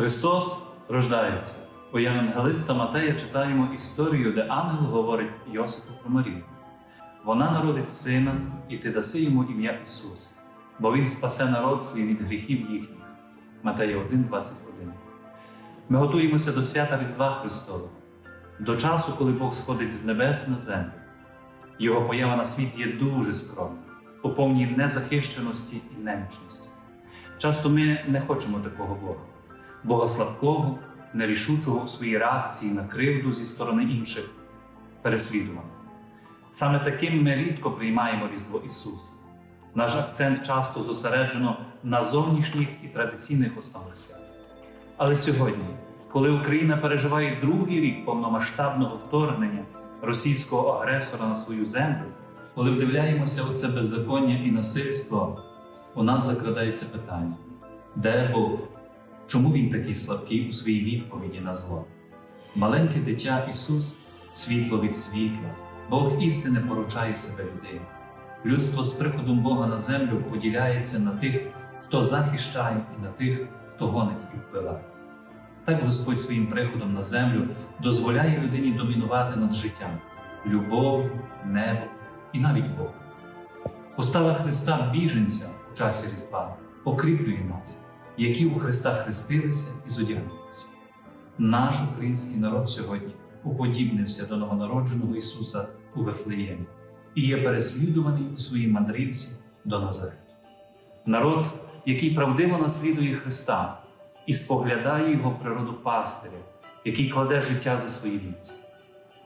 Христос рождається. У Євангелиста Матея читаємо історію, де ангел говорить Йосипу про Марію. Вона народить сина, і ти даси йому ім'я Ісус, бо Він спасе народ свій від гріхів їхніх. Матея 1, 21. Ми готуємося до свята Різдва Христового, до часу, коли Бог сходить з небес на землю. Його поява на світ є дуже скромна, у повній незахищеності і немічності. Часто ми не хочемо такого Бога, Бога слабкого, нерішучого у своїй реакції на кривду зі сторони інших, переслідуваного. Саме таким ми рідко приймаємо Різдво Ісуса. Наш акцент часто зосереджено на зовнішніх і традиційних основах свята. Але сьогодні, коли Україна переживає другий рік повномасштабного вторгнення російського агресора на свою землю, коли вдивляємося у це беззаконня і насильство, у нас закрадається питання: де Бог? Чому він такий слабкий у своїй відповіді на зло? Маленьке дитя Ісус світло від світла, Бог істини поручає себе людині. Людство з приходом Бога на землю поділяється на тих, хто захищає, і на тих, хто гонить і вбиває. Так Господь своїм приходом на землю дозволяє людині домінувати над життям, любов'ю, небом і навіть Богом. Постава Христа біженця у часі Різдва покріплює нас, які у Христа хрестилися і зодягнулися. Наш український народ сьогодні уподібнився до новонародженого Ісуса у Вифлеємі і є переслідуваний у своїй мандрівці до Назарету. Народ, який правдиво наслідує Христа і споглядає його природу пастиря, який кладе життя за свої вівці.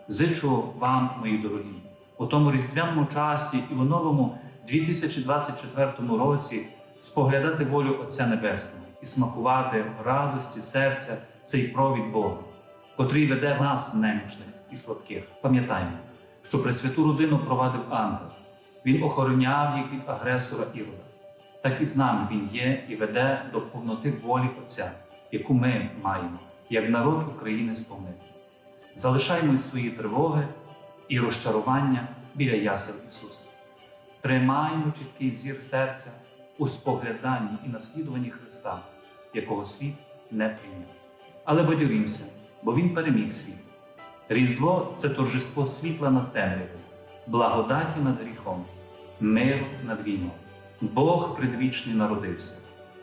Зичу вам, мої дорогі, у тому різдвяному часі і у новому 2024 році споглядати волю Отця Небесного і смакувати в радості серця цей провід Бога, котрий веде нас, немічних і слабких. Пам'ятаємо, що Пресвяту родину провадив ангел. Він охороняв їх від агресора Ірода. Так і з нами Він є і веде до повноти волі Отця, яку ми маємо, як народ України сповнити. Залишаймо свої тривоги і розчарування біля ясел Ісуса. Тримаємо чіткий зір серця у спогляданні і наслідуванні Христа, якого світ не прийняв. Але бадьорімося, бо Він переміг світ. Різдво це торжество світла над темрявою, благодаті над гріхом, миру над війною. Бог предвічний народився,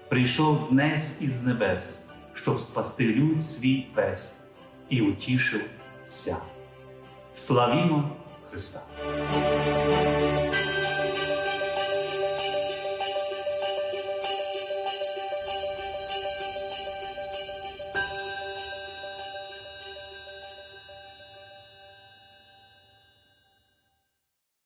прийшов днес із небес, щоб спасти люд свій весь і утішив вся. Славімо Христа!